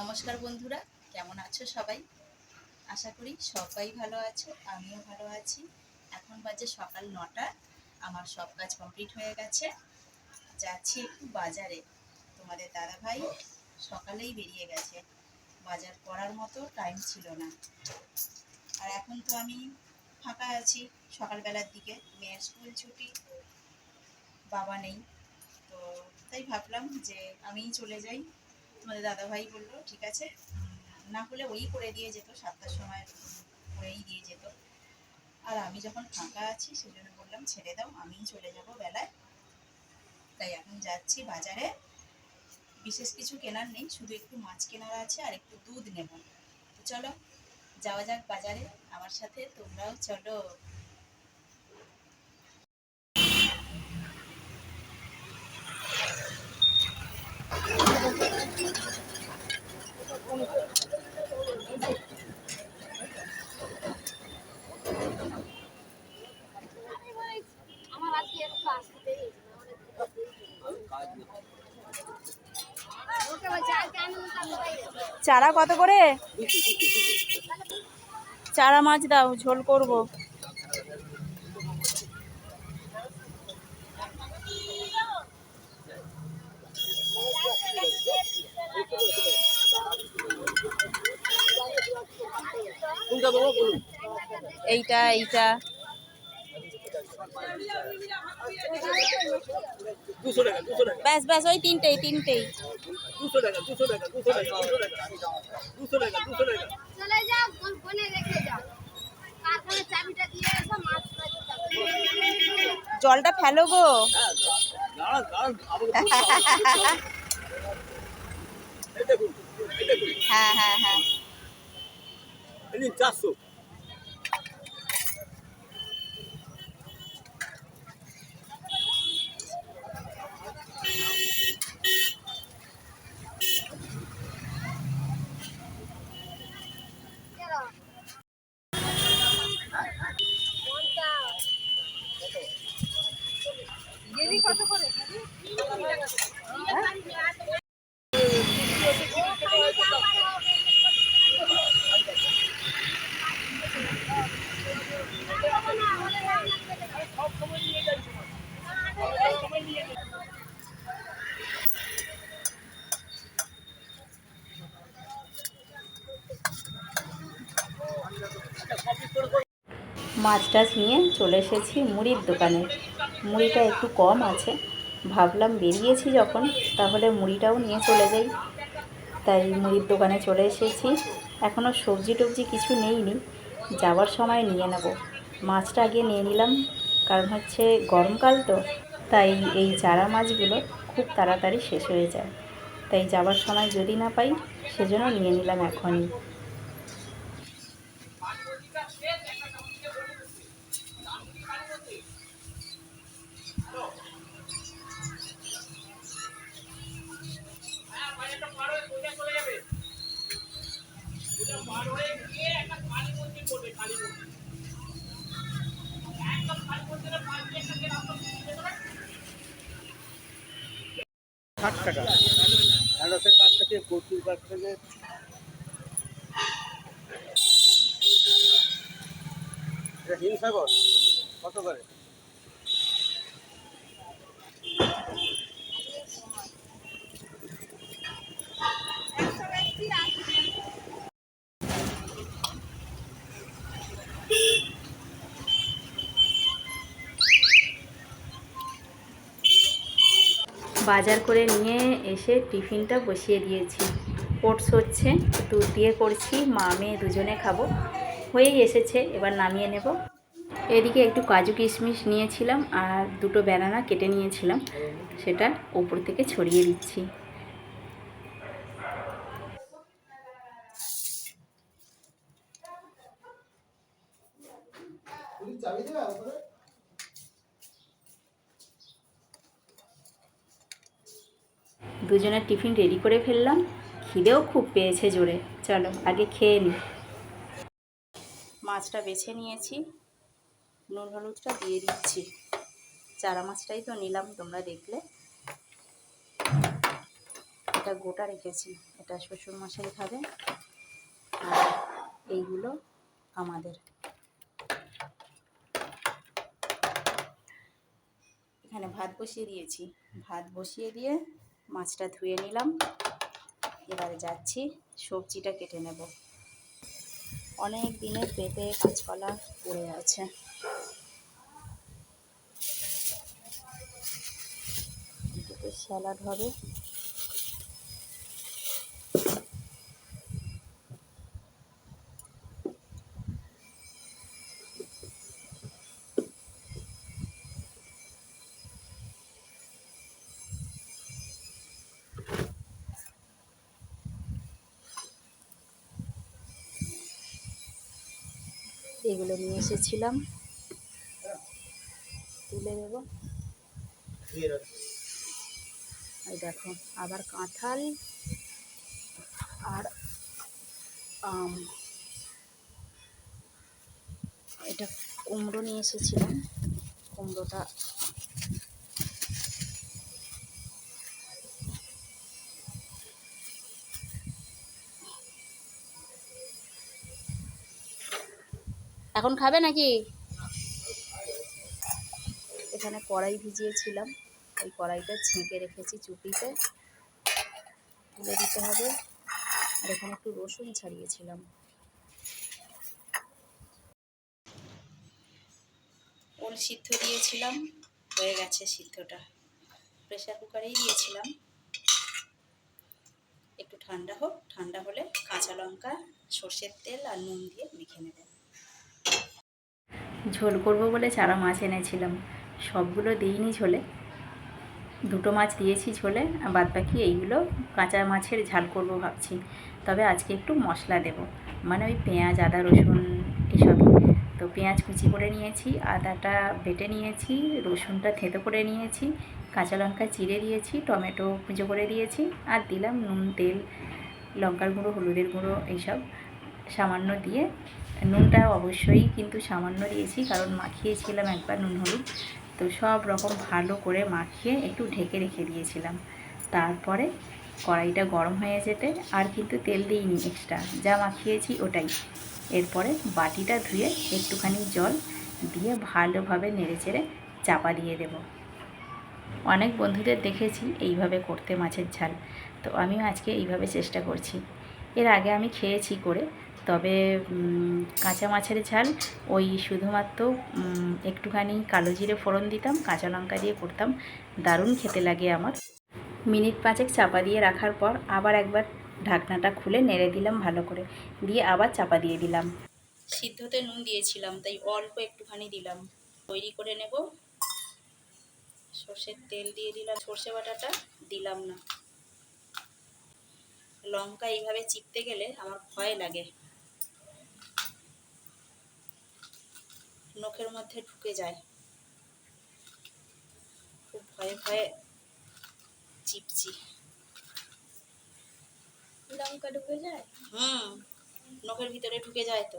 নমস্কার বন্ধুরা, কেমন আছো সবাই? আশা করি সবাই ভালো আছো, আমিও ভালো আছি। এখন বাজে সকাল নটা, আমার সব কাজ কমপ্লিট হয়ে গেছে। যাচ্ছি একটু বাজারে। তোমাদের দাদা ভাই সকালেই বেরিয়ে গেছে। বাজার করার মতো টাইম ছিল না। আর এখন তো আমি ফাঁকা আছি সকালবেলার দিকে। মেয়ের স্কুল ছুটি, বাবা নেই। তো তাই ভাবলাম যে আমিই চলে যাই। তোমাদের দাদাভাই বলল, ঠিক আছে। না হলে ওই করে দিয়ে যেত, সাতটার সময় করেই দিয়ে যেত। আর আমি যখন ফাঁকা আছি, সেজন্য বললাম, ছেড়ে দাও, আমিই চলে যাব বেলায়। তাই এখন যাচ্ছি বাজারে। বিশেষ কিছু কেনার নেই, শুধু একটু মাছ কেনার আছে আর একটু দুধ নেব। চলো, যাওয়া যাক বাজারে। আমার সাথে তোমরাও চলো আমার আজকে একটু আসতে দেরি ওকে বলছে আজকে আমি উল্টা চারা কত করে? চারা মাছ দাও ঝোল করব। এইটা এইটা। ব্যাস ব্যাস ওই তিনটেই তিনটেই। দুশো টাকা দুশো টাকা দুশো টাকা দুশো টাকা দুশো টাকা দুশো টাকা চলে যাও ফোন- ফোনে রেখে যাও কারখানার চাবিটা দিয়ে এসো মাছ মাছ জলটা ফেলো গো। হ্যাঁ দাঁড়ান দাঁড়ান আমাকে বলতে হবে। এই দেখুন এই দেখুন হ্যাঁ হ্যাঁ হ্যাঁ এই নিন চারশো চলো মাছ টাছ নিয়ে চলে এসেছি মুড়ির দোকানে। মুড়িটা একটু কম আছে। ভাবলাম বেরিয়েছি যখন, তাহলে মুড়িটাও নিয়ে চলে যাই। তাই মুড়ির দোকানে চলে এসেছি। এখনও সবজি টবজি কিছু নেইনি, যাওয়ার সময় নিয়ে নেব। মাছটা আগে নিয়ে নিলাম, কারণ হচ্ছে গরমকাল তো, তাই এই চারা মাছগুলো খুব তাড়াতাড়ি শেষ হয়ে যায়। তাই যাওয়ার সময় যদি না পাই, সেজন্য নিয়ে নিলাম এখনই। ষাট কাছ থেকে কচুর কাছ হিমসাগর। কত করে? বাজার করে নিয়ে এসে টিফিনটা বসিয়ে দিয়েছি। ওটস হচ্ছে, দুধ দিয়ে করছি, মা মেয়ে দুজনে খাব। হয়েই এসেছে, এবার নামিয়ে নেব। এদিকে একটু কাজু কিশমিশ নিয়েছিলাম আর দুটো ব্যানানা কেটে নিয়েছিলাম। সেটা ওপর থেকে ছড়িয়ে দিচ্ছি। দুজনের টিফিন রেডি করে ফেললাম। খিদেও খুব পেয়েছে জোরে। চলো, আগে খেয়ে নিই মাছটা বেছে নিয়েছি। নুন হলুদটা দিয়ে দিচ্ছি। চারা মাছটাই তো নিলাম, তোমরা দেখলে। এটা গোটা রেখেছি। এটা শ্বশুর মশাই খাবে। আর এইগুলো আমাদের। এখানে ভাত বসিয়ে দিয়েছি। ভাত বসিয়ে দিয়ে মাছটা ধুয়ে নিলাম। এবারে যাচ্ছি, সবজিটা কেটে নেব। অনেক দিনের পেঁপে, কাঁচকলা পড়ে আছে। স্যালাড হবে। এগুলো নিয়ে এসেছিলাম। তুলে দেবো এই দেখো, আবার কাঁঠাল আর আম। এটা কুমড়ো নিয়ে এসেছিলাম। কুমড়োটা এখন খাবে নাকি? এখানে কড়াই ভিজিয়েছিলাম। ওই কড়াইটা ছেঁকে রেখেছি চুপিতে। তুলে দিতে হবে। আর এখানে একটু রসুন ছাড়িয়েছিলাম। ওল সিদ্ধ দিয়েছিলাম। হয়ে গেছে সিদ্ধটা। প্রেশার কুকারেই দিয়েছিলাম। একটু ঠান্ডা হোক। ঠান্ডা হলে কাঁচা লঙ্কা, সর্ষের তেল আর নুন দিয়ে মেখে নেব ঝোল করব বলে চারা মাছ এনেছিলাম। সবগুলো দিইনি ঝোলে। দুটো মাছ দিয়েছি ঝোলে, আর বাদ বাকি এইগুলো কাঁচা মাছের ঝাল করব ভাবছি। তবে আজকে একটু মশলা দেব। মানে ওই পেঁয়াজ, আদা, রসুন এসবই। তো পেঁয়াজ কুচি করে নিয়েছি, আদাটা বেটে নিয়েছি, রসুনটা থেতো করে নিয়েছি, কাঁচা লঙ্কা চিড়ে দিয়েছি, টমেটো কুচো করে দিয়েছি, আর দিলাম নুন, তেল, লঙ্কার গুঁড়ো, হলুদের গুঁড়ো এইসব সামান্য দিয়ে নুনটা অবশ্যই কিন্তু সামান্য দিয়েছি, কারণ মাখিয়েছিলাম একবার নুন হলুদ। তো সব রকম ভালো করে মাখিয়ে একটু ঢেকে রেখে দিয়েছিলাম। তারপরে কড়াইটা গরম হয়ে যেতে আর কিন্তু তেল দিইনি এক্সট্রা যা মাখিয়েছি ওটাই। এরপরে বাটিটা ধুয়ে একটুখানি জল দিয়ে ভালোভাবে নেড়েচেড়ে চাপা দিয়ে দেব। অনেক বন্ধুদের দেখেছি এইভাবে করতে মাছের ঝাল। তো আমিও আজকে এইভাবে চেষ্টা করছি। এর আগে আমি খেয়েছি করে তবে কাঁচা মাছের ঝাল, ওই শুধুমাত্র একটুখানি কালো জিরে ফোড়ন দিতাম, কাঁচা লঙ্কা দিয়ে করতাম, দারুণ খেতে লাগে আমার। মিনিট পাঁচেক চাপা দিয়ে রাখার পর আবার একবার ঢাকনাটা খুলে নেড়ে দিলাম ভালো করে, দিয়ে আবার চাপা দিয়ে দিলাম। সিদ্ধতে নুন দিয়েছিলাম, তাই অল্প একটুখানি দিলাম। তৈরি করে নেব। সর্ষের তেল দিয়ে দিলাম, সর্ষে বাটাটা দিলাম না। লঙ্কা এইভাবে চিপতে গেলে আমার ভয় লাগে। নখের মধ্যে ঢুকে যায়। খুব ভয়ে ভয়ে চিপছি লঙ্কা ঢুকে যায়? হুম নখের ভিতরে ঢুকে যায় তো।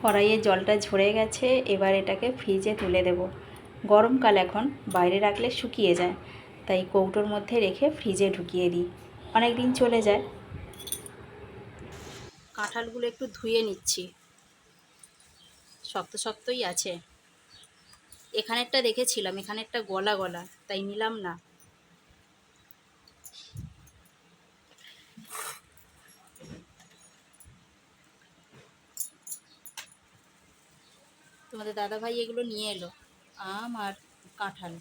কড়াইয়ে জলটা ঝরে গেছে এবার এটাকে ফ্রিজে তুলে দেব। গরমকাল এখন বাইরে রাখলে শুকিয়ে যায়। তাই কৌটোর মধ্যে রেখে ফ্রিজে ঢুকিয়ে দিই। অনেক দিন চলে যায়। কাঁঠালগুলো একটু ধুয়ে নিচ্ছি। শক্ত শক্তই আছে। এখানেরটা দেখেছিলাম, এখানেরটা গলা গলা, তাই নিলাম না। তোমাদের দাদাভাই এগুলো নিয়ে এলো, আম আর কাঁঠাল।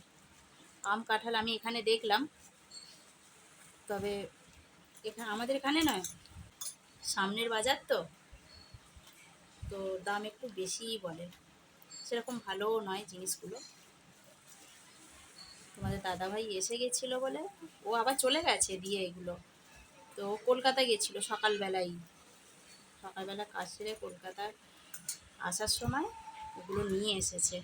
আম কাঁঠাল আমি এখানে দেখলাম। তবে এখানে আমাদের এখানে নয়, সামনের বাজার তো। তো দাম একটু বেশিই বলে। সেরকম ভালোও নয় জিনিসগুলো। তোমাদের দাদাভাই এসে গেছিল বলে। ও আবার চলে গেছে দিয়ে এগুলো। তো কলকাতা গেছিল সকালবেলাই। সকালবেলা কাজ সেরে কলকাতার আসার সময় ওগুলো নিয়ে এসেছে।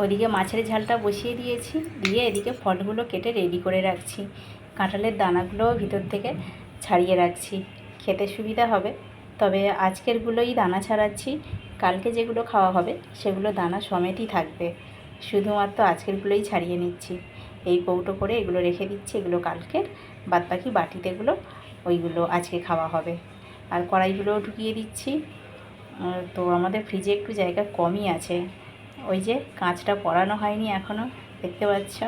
ওইদিকে মাছের ঝালটা বসিয়ে দিয়েছি, দিয়ে এদিকে ফলগুলো কেটে রেডি করে রাখছি। কাঁঠালের দানাগুলো ভিতর থেকে ছাড়িয়ে রাখছি। খেতে সুবিধা হবে, তবে আজকেরগুলোই দানা ছাড়াচ্ছি। কালকে যেগুলো খাওয়া হবে, সেগুলো দানা সমেতই থাকবে। শুধুমাত্র আজকেরগুলোই ছাড়িয়ে নিচ্ছি। এই কৌটো করে এগুলো রেখে দিচ্ছি, এগুলো কালকের। বাদ বাকি বাটিতেগুলো ওইগুলো আজকে খাওয়া হবে। আর কড়াইগুলোও ঢুকিয়ে দিচ্ছি। তো আমাদের ফ্রিজে একটু জায়গা কমই আছে। ওই যে কাঁচটা পরানো হয়নি এখনও দেখতে পাচ্ছ?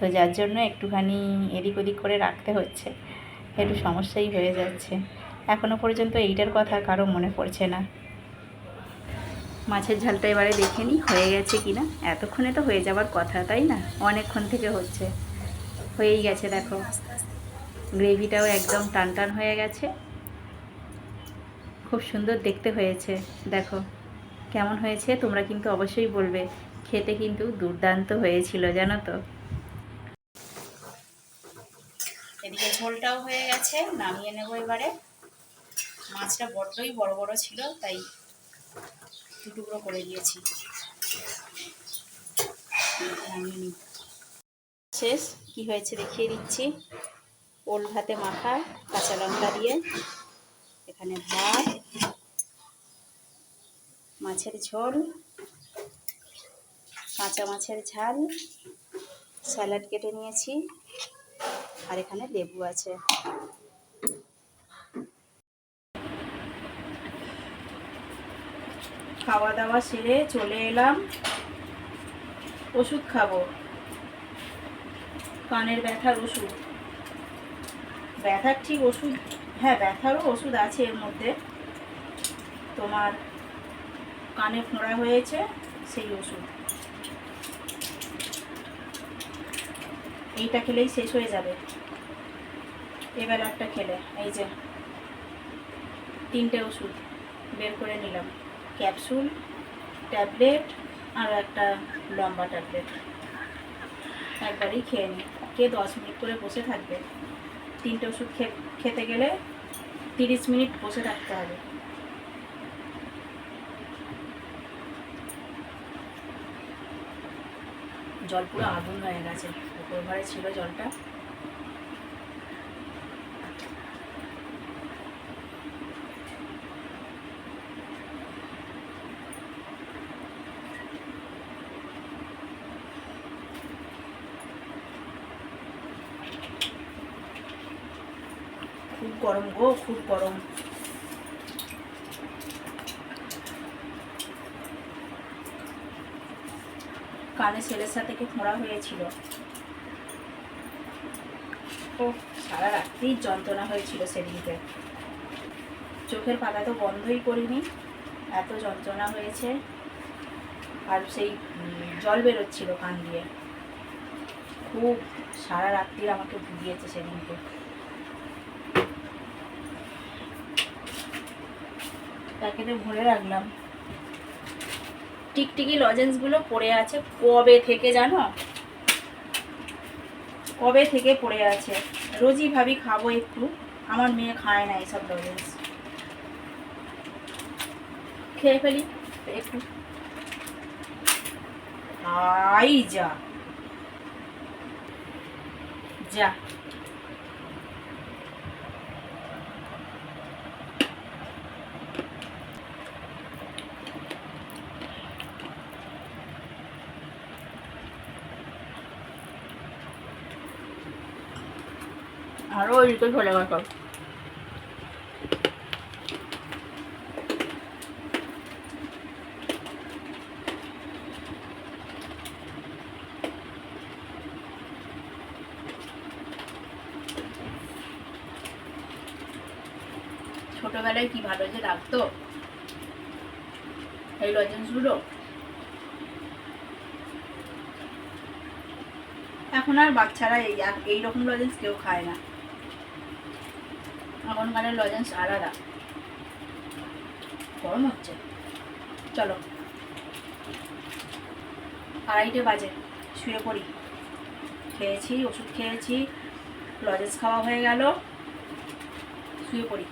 তো যার জন্য একটুখানি এদিক ওদিক করে রাখতে হচ্ছে। একটু সমস্যাই হয়ে যাচ্ছে। এখনও পর্যন্ত এইটার কথা কারও মনে পড়ছে না। মাছের ঝালটা এবারে দেখে নিই হয়ে গেছে কি না এতক্ষণে তো হয়ে যাওয়ার কথা তাই না? অনেকক্ষণ থেকে হচ্ছে। হয়েই গেছে দেখো। গ্রেভিটাও একদম টান টান হয়ে গেছে। খুব সুন্দর দেখতে হয়েছে দেখো। কেমন হয়েছে তোমরা কিন্তু অবশ্যই বলবে। খেতে কিন্তু দুর্দান্ত হয়েছিল, জানো তো? এদিকে ঝোলটাও হয়ে গেছে, নামিয়ে নেব এবারে। মাছটা বড্ডই বড় বড় ছিল, তাই টুকরো করে দিয়েছি। শেষ, কি হয়েছে দেখিয়ে দিচ্ছি। ওল ভাতে মাখা, কাঁচা লঙ্কা দিয়ে। এখানে ভাত মাছের ঝোল, কাঁচা মাছের ঝাল, স্যালাড কেটে নিয়েছি, আর এখানে লেবু আছে। খাওয়া দাওয়া সেরে চলে এলাম। ওষুধ খাব। কানের ব্যথার ওষুধ। ব্যথার ঠিক ওষুধ হ্যাঁ ব্যথারও ওষুধ আছে এর মধ্যে। তোমার কানে ফোঁড়া হয়েছে, সেই ওষুধ। এইটা খেলেই শেষ হয়ে যাবে। এবার একটা খেলে, এই যে তিনটে ওষুধ বের করে নিলাম। ক্যাপসুল, ট্যাবলেট আর একটা লম্বা ট্যাবলেট। একবারই খেয়ে নিই কে দশ মিনিট করে বসে থাকবে? তিনটে ওষুধ খেতে গেলে তিরিশ মিনিট বসে থাকতে হবে। জল পুরো আগুন হয়ে গেছে। উপর ঘরে ছিল জলটা। খুব গরম গো খুব গরম। কানে ছেলের সাথে কি ফোঁড়া হয়েছিল? ও সারা রাত্রি যন্ত্রণা হয়েছিল সেদিনকে। চোখের পাতা তো বন্ধই করিনি। এত যন্ত্রণা হয়েছে। আর সেই জল বেরোচ্ছিল কান দিয়ে। খুব সারা রাত্রি আমাকে ভুগিয়েছে সেদিনকে। প্যাকেটে ভরে রাখলাম। টিকটিকি লজেন্সগুলো পড়ে আছে। কবে থেকে জানো? কবে থেকে পড়ে আছে? রোজই ভাবি খাব একটু। আমার মেয়ে খায় না এইসব লজেন্স খেয়ে ফেলি, একটু। আই যা। যা। আরও ওইদিকে চলে গেল ছোটবেলায় কি ভালো যে লাগতো? এই লজেন্সগুলো এখন আর বাচ্চারা এই রকম লজেন্স কেউ খায় না। এখনকারের লজেন্স আলাদা। গরম হচ্ছে। চলো। আড়াইটে বাজে, শুয়ে পড়ি। খেয়েছি, ওষুধ খেয়েছি, লজেন্স খাওয়া হয়ে গেল, শুয়ে পড়ি।